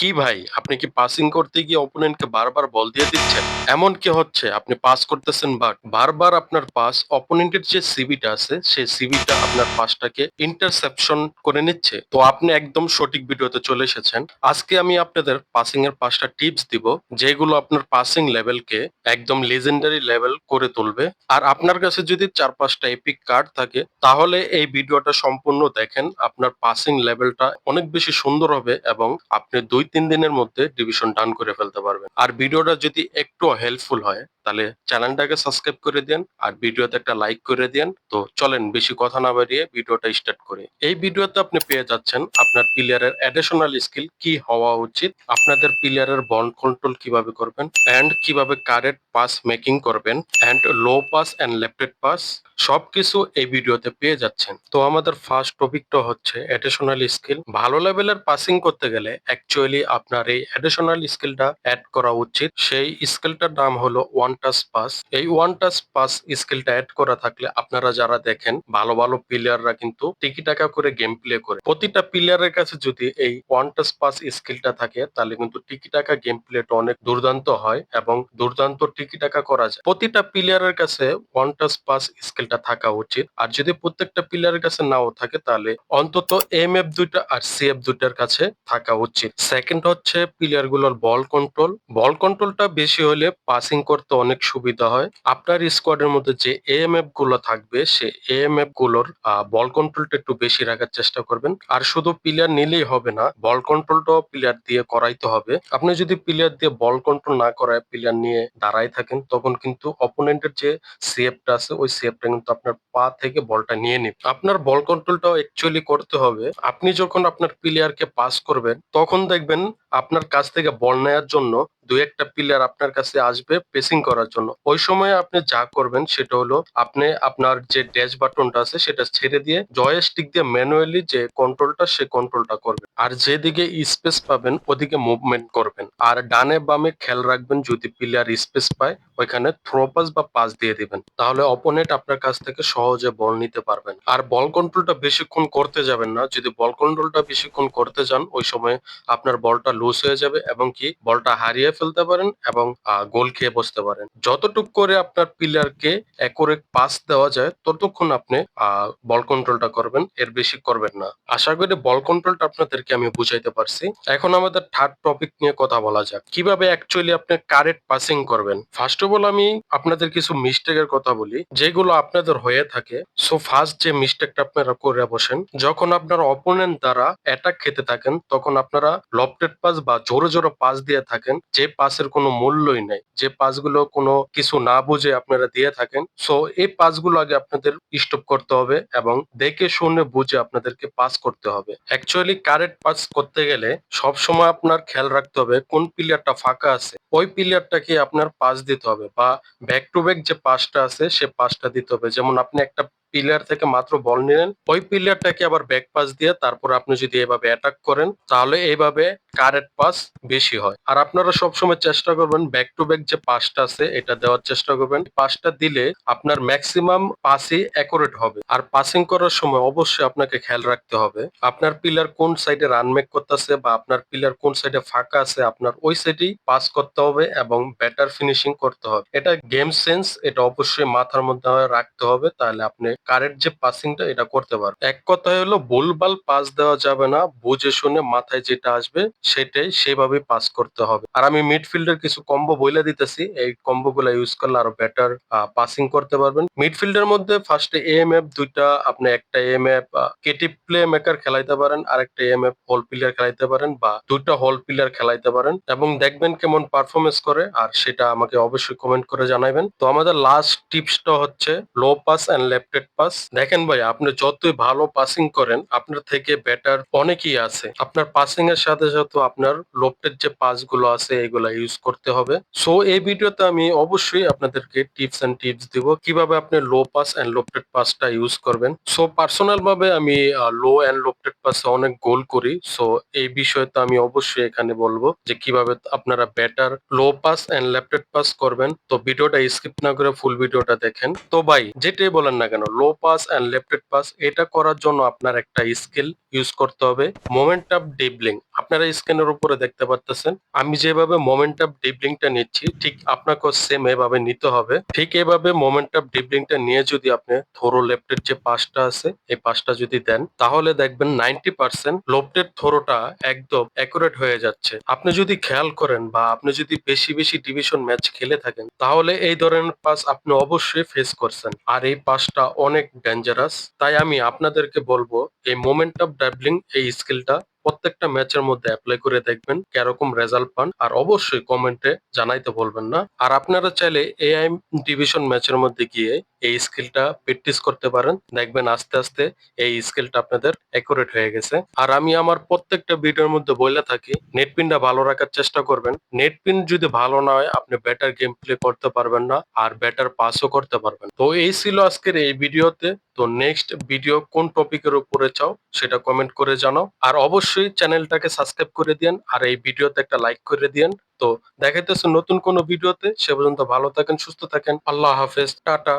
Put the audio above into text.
কি ভাই? আপনি কি পাসিং করতে গিয়ে অপোনেন্টকে বারবার বল দিয়ে দিচ্ছেন? এমন কি হচ্ছে? আপনি পাস করতেছেন বাট বারবার আপনার পাস অপোনেন্টের যে সিবিটা আছে, সেই সিবিটা আপনার পাসটাকে ইন্টারসেপশন করে নিচ্ছে। তো আপনি একদম সঠিক ভিডিওতে চলে এসেছেন। আজকে আমি আপনাদের পাসিং এর পাঁচটা টিপস দিব, যেগুলো আপনার পাসিং লেভেলকে একদম লেজেন্ডারি লেভেল করে তুলবে। আর আপনার কাছে যদি চার পাঁচটা এপিক কার্ড থাকে, তাহলে এই ভিডিওটা সম্পূর্ণ দেখেন। আপনার পাসিং লেভেলটা অনেক বেশি সুন্দর হবে এবং আপনি দুই তিন দিনের মধ্যে ডিভিশন ডান করে ফেলতে পারবেন। আর ভিডিওটা যদি একটু হেল্পফুল হয় তাহলে চ্যানেলটাকে সাবস্ক্রাইব করে দেন আর ভিডিওতে একটা লাইক করে দেন। তো চলেন বেশি কথা না বাড়িয়ে ভিডিওটা স্টার্ট করে। এই ভিডিওতে আপনি পেয়ে যাচ্ছেন আপনার প্লেয়ারের অ্যাডিশনাল স্কিল কি হওয়া উচিত, আপনাদের প্লেয়ারের বল কন্ট্রোল কীভাবে করবেন এন্ড কীভাবে কারেক্ট পাস মেকিং করবেন and low pass and lefted pass সবকিছু এই ভিডিওতে পেয়ে যাচ্ছেন। তো আমাদের ফার্স্ট টপিকটা হচ্ছে অ্যাডিশনাল স্কিল ভালো লেভেলের পাসিং করতে গেলে অ্যাকচুয়ালি আপনার এই অ্যাডিশনাল স্কিলটা অ্যাড করা উচিত। সেই স্কিলটার নাম হলো ওয়ান টাচ পাস এই ওয়ান টাচ পাস স্কিলটা অ্যাড করা থাকলে আপনারা যারা দেখেন, ভালো ভালো প্লেয়াররা কিন্তু টিকি টাকা করে গেম প্লে করে। প্রতিটা প্লেয়ারের কাছে যদি এই ওয়ান টাচ পাস স্কিলটা থাকে, তাহলে কিন্তু টিকি টাকা গেম প্লেটা অনেক দুর্দান্ত হয় এবং দুর্দান্ত টিকি টাকা করা যায়। প্রতিটা প্লেয়ারের কাছে ওয়ান টাচ পাস স্কিলটা থাকা উচিত। আর যদি প্রত্যেকটা প্লেয়ারের কাছে নাও থাকে, তাহলে অন্তত এম এফ দুইটা আর সি এফ দুইটার কাছে থাকা উচিত। সেকেন্ড হচ্ছে প্লেয়ারগুলোর বল কন্ট্রোল বল কন্ট্রোলটা বেশি হলে পাসিং করতে অনেক সুবিধা হয়। আপনার স্কোয়াডের মধ্যে যে এম এফগুলো থাকবে, সে এম এফগুলোর বল কন্ট্রোলটা একটু বেশি রাখার চেষ্টা করবেন। আর শুধু প্লেয়ার নিলেই হবে না বল কন্ট্রোলটাও প্লেয়ার দিয়ে করাইতে হবে। আপনি যদি প্লেয়ার দিয়ে বল কন্ট্রোল না করায় প্লেয়ার নিয়ে দাঁড়ায় থাকেন, তখন কিন্তু অপোনেন্টের যে সেফটা আছে, ওই সেফটা কিন্তু আপনার পা থেকে বলটা নিয়ে নিবে। আপনার বল কন্ট্রোলটাও অ্যাকচুয়ালি করতে হবে। আপনি যখন আপনার প্লেয়ারকে পাস করবেন, তখন দেখবেন আপনার কাছ থেকে বল নেওয়ার জন্য দুই একটা প্লেয়ার আপনার কাছে আসবে পেসিং করার জন্য। ওই সময় আপনি যা করবেন সেটা হলো আপনি আপনার যে ড্যাশ বাটনটা আছে সেটা ছেড়ে দিয়ে জয়স্টিক দিয়ে ম্যানুয়ালি যে কন্ট্রোলটা সে কন্ট্রোলটা করবেন। আর যেদিকে স্পেস পাবেন ওদিকে মুভমেন্ট করবেন। আর ডানে বামে খেয়াল রাখবেন যদি প্লেয়ার স্পেস পায়, ওইখানে থ্রো পাস বা পাস দিয়ে দিবেন। তাহলে অপোনেন্ট আপনার কাছ থেকে সহজে বল নিতে পারবেন। আর বল কন্ট্রোলটা বেশিক্ষণ করতে যাবেন না। যদি বল কন্ট্রোলটা বেশিক্ষণ করতে যান, ওই সময় আপনার বলটা লুজ হয়ে যাবে এবং কি বলটা হারিয়ে ফেলতে পারেন এবং গোল খেয়ে বসতে পারেন। যতটুক করে আপনার প্লেয়ারকে অ্যাকোরেট পাস দেওয়া যায়, ততক্ষণ আপনি বল কন্ট্রোলটা করবেন, এর বেশি করবেন না। আশা করি বল কন্ট্রোলটা আপনাদেরকে আমি বুঝাইতে পারছি। এখন আমাদের থার্ড টপিক নিয়ে কথা বলা যাক। কীভাবে অ্যাকচুয়ালি আপনি কারেক্ট পাসিং করবেন? ফার্স্ট অফ অল আমি আপনাদের কিছু মিস্টেকের কথা বলি, যেগুলো আপনাদের হয়ে থাকে। সো ফার্স্ট যে মিস্টেকটা আপনারা করে বসেন, যখন আপনার অপোনেন্ট দ্বারা অ্যাটাক খেতে থাকেন, তখন আপনারা লফটেড পাস বা জোরে জোরে পাস দিয়ে থাকেন, যে পাসের কোনো মূল্যই নেই। যে পাসগুলো কোনো কিছু না বুঝে আপনারা দিয়ে থাকেন। সো এই পাসগুলো আগে আপনাদের স্টপ করতে হবে এবং দেখে শুনে বুঝে আপনাদেরকে পাস করতে হবে। অ্যাকচুয়ালি কারেক্ট পাস করতে গেলে সব সময় আপনার খেয়াল রাখতে হবে কোন প্লেয়ারটা ফাঁকা আছে। ওই প্লেয়ারটাকে আপনার পাস দিতে হবে বা ব্যাক টু ব্যাক যে পাসটা আছে, সে পাসটা দিতে হবে। যেমন আপনি একটা প্লেয়ার থেকে মাত্র বল নিলেন। ওই প্লেয়ারটাকে আবার ব্যাক পাস দিয়ে তারপর আপনি যদি এভাবে অ্যাটাক করেন, তাহলে এইভাবে কারেক্ট পাস বেশি হয়। আর আপনারা সবসময় চেষ্টা করবেন ব্যাক টু ব্যাক যে পাসটা আছে, এটা দেওয়ার চেষ্টা করবেন। পাসটা দিলে আপনার ম্যাক্সিমাম পাসই অ্যাকুরেট হবে। আর পাসিং করার সময় অবশ্যই আপনাকে খেয়াল রাখতে হবে, আপনার পিলার কোন সাইডে রান মেক করতেছে বা আপনার পিলার কোন সাইডে ফাঁকা আছে, আপনার ওই সাইডেই পাস করতে হবে এবং ব্যাটার ফিনিশিং করতে হবে। এটা গেম সেন্স এটা অবশ্যই মাথার মধ্যে রাখতে হবে, তাহলে আপনি কারেক্ট যে পাসিংটা এটা করতে পারবেন এক কথায় হলো ভুলভাল পাস দেওয়া যাবে না, বুঝে শুনে মাথায় যেটা আসবে, সেটাই সেভাবে পাস করতে হবে। আর আমি মিডফিল্ডের কিছু কম্বো বলে দিতেছি, এই কম্বো গুলা ইউজ করলে আরও বেটার পাসিং করতে পারবেন। মিডফিল্ডের মধ্যে ফার্স্টে এম এফ দুইটা, আপনি একটা এম এফ কেটি প্লে মেকার খেলাইতে পারেন আর একটা এম এফ হোল প্লেয়ার খেলাইতে পারেন, বা দুইটা হোল প্লেয়ার খেলাইতে পারেন। এবং দেখবেন কেমন পারফরমেন্স করে, আর সেটা আমাকে অবশ্যই কমেন্ট করে জানাবেন তো আমাদের লাস্ট টিপসটা হচ্ছে low pass and lefted pass. দেখেন ভাই, আপনি যতই ভালো পাসিং করেন, আপনার থেকে বেটার অনেকেই আছে। আপনার পাসিং এর সাথে সাথে আপনার লোফটের যে পাসগুলো আছে, এগুলা ইউজ করতে হবে। সো এই ভিডিওতে আমি অবশ্যই আপনাদেরকে টিপস এন্ড টিপস দিব। কীভাবে আপনি লো পাস এন্ড লোফটেড পাসটা ইউজ করবেন। সো পার্সোনাল ভাবে আমি লো এন্ড লোপটেড পাস অনেক গোল করি। সো এই বিষয়ে তো আমি অবশ্যই এখানে বলব যে, কীভাবে আপনারা better low pass and lefted pass করবেন। তো ভিডিওটা স্কিপ না করে ফুল ভিডিওটা দেখেন। তো ভাই, যেটাই বলেন না কেন low low pass and lefted pass এটা করার জন্য আপনার একটা স্কিল ইউজ করতে হবে। মোমেন্ট অফ ডিবলিং আপনারা স্ক্রিনের উপরে দেখতে পাচ্ছেন আমি যেভাবে মোমেন্ট মোমেন্টাম ডিবলিংটা নিচ্ছি, ঠিক আপনাকেও সেম এভাবে নিতে হবে। ঠিক এভাবে মোমেন্ট মোমেন্টাম ডিবলিংটা নিয়ে যদি আপনি থ্রো লেফটের যে পাসটা আছে, এই পাসটা যদি দেন, তাহলে দেখবেন নাইনটি পার্সেন্ট লেফটের থ্রোটা একদম অ্যাকুরেট হয়ে যাচ্ছে। আপনি যদি খেয়াল করেন বা আপনি যদি বেশি বেশি ডিভিশন ম্যাচ খেলে থাকেন, তাহলে এই ধরনের পাস আপনি অবশ্যই ফেস করছেন। আর এই পাসটা অনেক ডেঞ্জারাস তাই আমি আপনাদেরকে বলব, এই মোমেন্টাম ডাবলিং এই স্কিলটা প্রত্যেকটা ম্যাচের মধ্যে অ্যাপ্লাই করে দেখবেন কেরকম রেজাল্ট পান আর অবশ্যই কমেন্টে জানাইতে বলবেন না। আর আপনারা চাইলে এআই ডিভিশন ম্যাচের মধ্যে গিয়ে এই স্কিলটা প্র্যাকটিস করতে পারেন। দেখবেন আস্তে আস্তে এই স্কিলটা আপনাদের অ্যাকুরেট হয়ে গেছে। আর আমি আমার প্রত্যেকটা ভিডিওর মধ্যে বলে থাকি নেট পিনটা ভালো রাখার চেষ্টা করবেন। নেট পিন যদি ভালো না হয়, আপনি বেটার গেম প্লে করতে পারবেন না আর বেটার পাসও করতে পারবেন। তো এই ছিল আজকের এই ভিডিওতে। তো নেক্সট ভিডিও কোন টপিকের উপরে চাও, সেটা কমেন্ট করে জানাও। আর অবশ্যই চ্যানেলটাকে সাবস্ক্রাইব করে দিন আর এই ভিডিওতে একটা লাইক করে দিন তো দেখাইতেছে নতুন কোনো ভিডিওতে, সে পর্যন্ত ভালো থাকেন, সুস্থ থাকেন। আল্লাহ হাফেজ। টাটা।